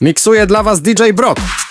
Miksuje dla was DJ Brock.